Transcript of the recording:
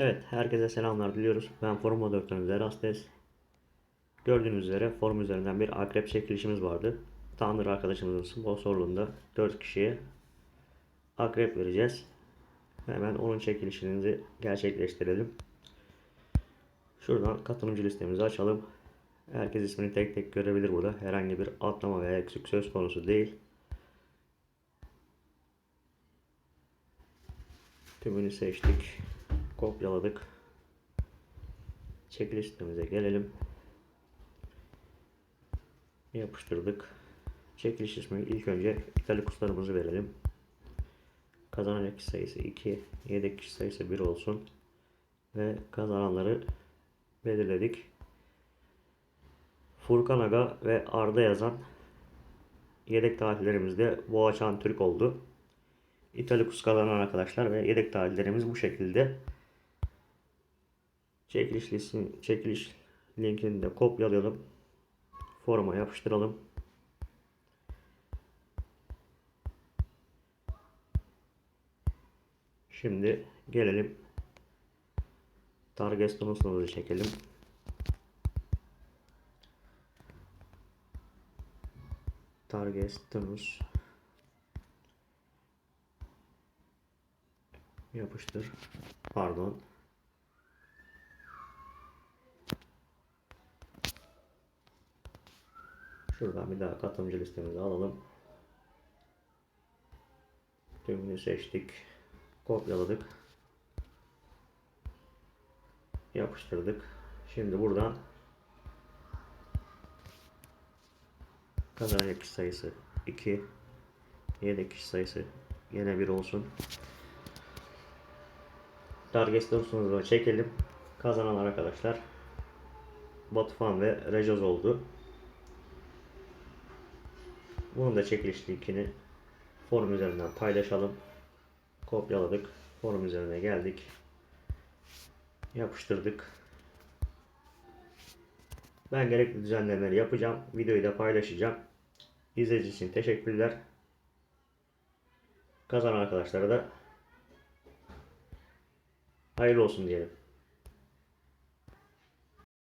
Evet, herkese selamlar diliyoruz. Ben forum moderatörünüz Erastes. Gördüğünüz üzere forum üzerinden bir akrep çekilişimiz vardı. Tanrı arkadaşımızın sponsorluğunda 4 kişiye akrep vereceğiz. Hemen onun çekilişinizi gerçekleştirelim. Şuradan katılımcı listemizi açalım. Herkes ismini tek tek görebilir burada. Herhangi bir atlama veya eksik söz konusu değil. Tümünü seçtik. Kopyaladık. Çekiliş sitemize gelelim. Yapıştırdık. Çekiliş ismi ilk önce italikuslarımızı verelim. Kazanan kişi sayısı 2, yedek kişi sayısı 1 olsun. Ve kazananları belirledik. Furkan Aga ve Arda yazan yedek tarihlerimiz de Boğaçan Türk oldu. Italikus kazanan arkadaşlar ve yedek tarihlerimiz bu şekilde. Çekiliş, listini, çekiliş linkini de kopyalayalım. Foruma yapıştıralım. Şimdi gelelim Target donusumuzu çekelim. Target donus yapıştır. Pardon. Şuradan bir daha katılımcı listemizi alalım. Tümünü seçtik. Kopyaladık. Yapıştırdık. Şimdi buradan kazanan kişi sayısı 2 yedek kişi sayısı yine 1 olsun. Target dosyamızı çekelim. Kazanan arkadaşlar Batuhan ve Rejoz oldu. Bunun da çekiliş linkini forum üzerinden paylaşalım. Kopyaladık. Forum üzerine geldik. Yapıştırdık. Ben gerekli düzenlemeleri yapacağım. Videoyu da paylaşacağım. İzlediğiniz için teşekkürler. Kazanan arkadaşlara da hayırlı olsun diyelim.